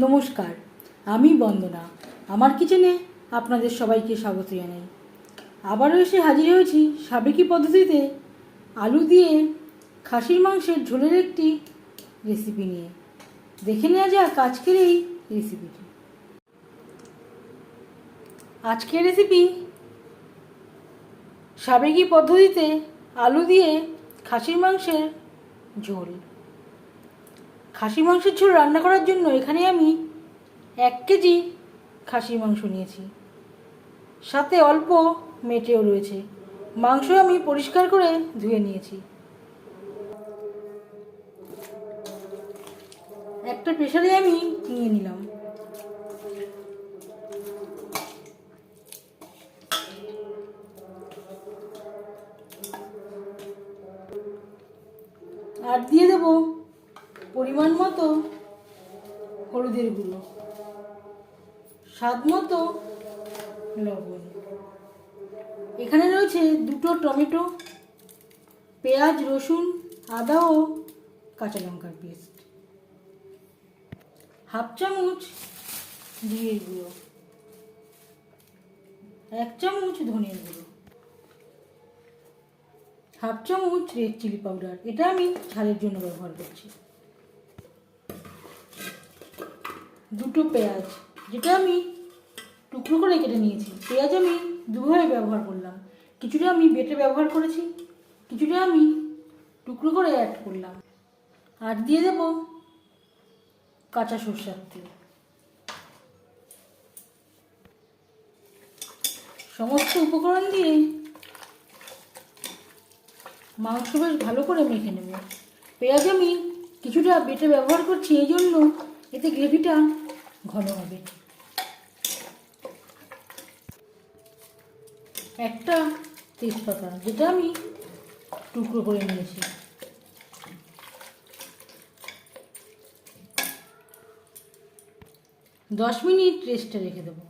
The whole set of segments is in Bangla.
নমস্কার, আমি বন্দনা। আমার কিচেনে আপনাদের সবাইকে স্বাগত জানাই। আবারও এসে হাজির হয়েছি সাবেকি পদ্ধতিতে আলু দিয়ে খাসির মাংসের ঝোলের একটি রেসিপি নিয়ে। দেখে নেওয়া যাক আজকের এই রেসিপিটি আজকের রেসিপি সাবেকি পদ্ধতিতে আলু দিয়ে খাসির মাংসের ঝোল। খাসি মাংসের ঝোল রান্না করার জন্য এখানে আমি এক কেজি খাসির মাংস নিয়েছি। সাথে অল্প মেটেও রয়েছে। মাংস আমি পরিষ্কার করে ধুয়ে নিয়েছি। একটা প্রেশারে আমি নিয়ে নিলাম। আর দিয়ে দেবো পরিমাণ মতো হলুদের গুঁড়ো, স্বাদ মতো লবণ। এখানে রয়েছে দুটো টমেটো, পেঁয়াজ, রসুন, আদা ও কাঁচা লঙ্কার পেস্ট। হাফ চামচ জিরের গুঁড়ো, এক চামচ ধনের গুঁড়ো, হাফ চামচ রেড চিলি পাউডার এটা আমি ঝালের জন্য ব্যবহার করছি। দুটো পেঁয়াজ, যেটা আমি টুকরো করে কেটে নিয়েছি। পেঁয়াজ আমি দুভাবে ব্যবহার করলাম। কিছুটা আমি বেটে ব্যবহার করেছি, কিছুটা আমি টুকরো করে অ্যাড করলাম। আর দিয়ে দেব কাঁচা সরষের তেল। সমস্ত উপকরণ দিয়ে মাংস বেশ ভালো করে মেখে নেব। পেঁয়াজ আমি কিছুটা বেটে ব্যবহার করছি, এই জন্য এতে গ্রেভিটা ঘন হবে। একটা তেজপাতা যেটা আমি টুকরো করে নিয়েছি। দশ মিনিট রেস্টে রেখে দেবো।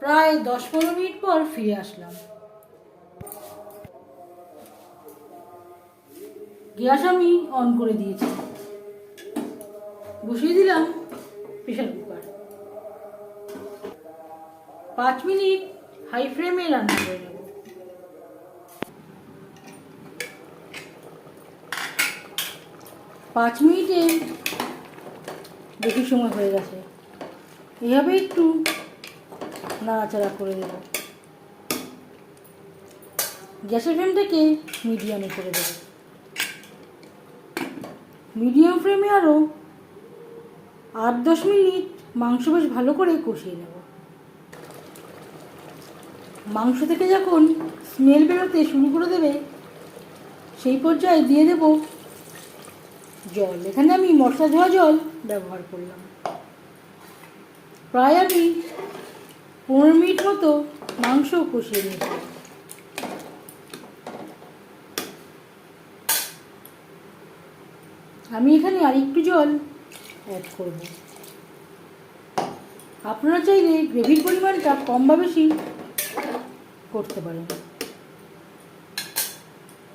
প্রায় দশ পনেরো মিনিট পর ফিরে আসলাম। গ্যাস আমি অন করে দিয়েছি। বসিয়ে দিলাম প্রেশার কুকার পাঁচ মিনিট হাই ফ্লেমে রান্না করে নেব। পাঁচ মিনিটে বেশি সময় হয়ে গেছে। এভাবে একটু নাড়াচাড়া করে দেব গ্যাসের ফ্লেমটাকে মিডিয়ামে করে দেবো। মিডিয়াম ফ্লেমে আরও আট দশ মিনিট মাংস বেশ ভালো করে কষিয়ে নেব। মাংস থেকে যখন স্মেল বেরোতে শুরু করে দেবে, সেই পর্যায়ে দিয়ে দেব জল। এখানে আমি মশলা ধোয়া জল ব্যবহার করলাম। প্রায় আমি পনেরো মিনিট মতো মাংস কষিয়ে নিয়েছি। আমি এখানে আরেকটু জল অ্যাড করব। আপনারা চাইলে গ্রেভির পরিমাণটা কম বা বেশি করতে পারেন।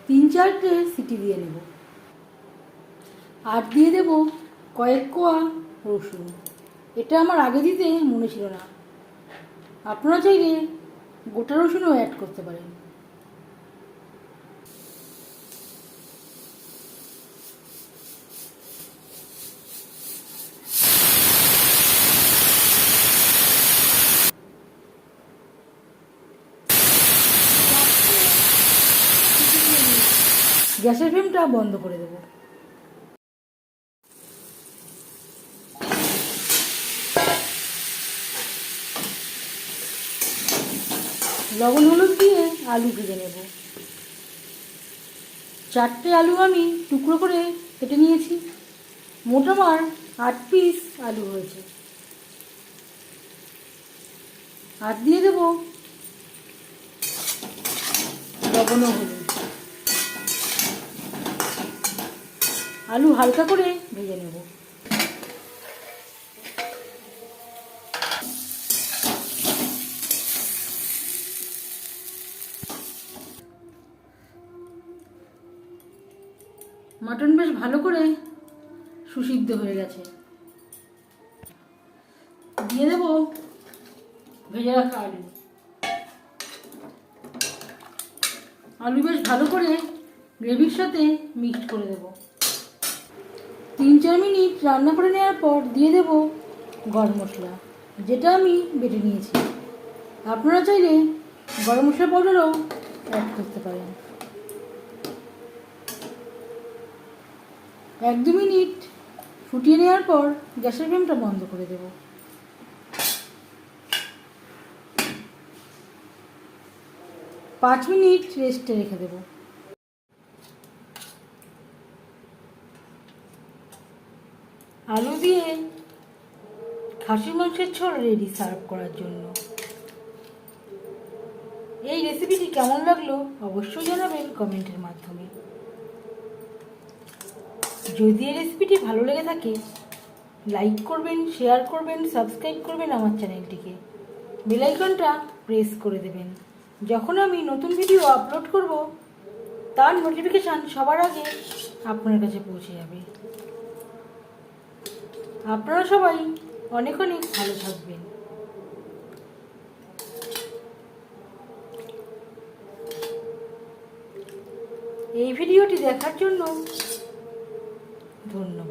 তিন চারটে সিটি দিয়ে নেব। আর দিয়ে দেব কয়েক কোয়া রসুন। এটা আমার আগে দিতে মনে ছিল না। আপনারা চাইলে গোটা রসুনও অ্যাড করতে পারেন। গ্যাসের ফ্লেমটা বন্ধ করে দেবো। লবণ হলুদ দিয়ে আলু ভেজে নেব। চারটে আলু আমি টুকরো করে কেটে নিয়েছি। মোট আমার আট পিস আলু হয়েছে। আর দিয়ে দেব লবণ হলুদ। আলু হালকা করে ভেজে নেব। মাটন বেশ ভালো করে সুসিদ্ধ হয়ে গেছে। দিয়ে দেবো ভেজে রাখা আলু। আলু বেশ ভালো করে গ্রেভির সাথে মিক্সড করে দেবো। তিন চার মিনিট রান্না করে নেওয়ার পর দিয়ে দেব গরম মশলা, যেটা আমি বেটে নিয়েছি। আপনারা চাইলে গরম মশলা পাউডারও অ্যাড করতে পারেন। এক দু মিনিট ফুটিয়ে নেওয়ার পর গ্যাসের ফ্লেমটা বন্ধ করে দেব। পাঁচ মিনিট রেস্টে রেখে দেবো আলু দিয়ে খাসির মাংসের ঝোল রেডি সার্ভ করার জন্য। এই রেসিপিটি কেমন লাগল অবশ্যই জানাবেন কমেন্টের মাধ্যমে। যদি এই রেসিপিটি ভালো লেগে থাকে লাইক করবেন শেয়ার করবেন সাবস্ক্রাইব করবেন আমার চ্যানেলটিকে বেলাইকনটা প্রেস করে দেবেন। যখন আমি নতুন ভিডিও আপলোড করব, তার নোটিফিকেশান সবার আগে আপনার কাছে পৌঁছে যাবে। আপনারা সবাই অনেক অনেক ভালো থাকবেন। এই ভিডিওটি দেখার জন্য ধন্যবাদ।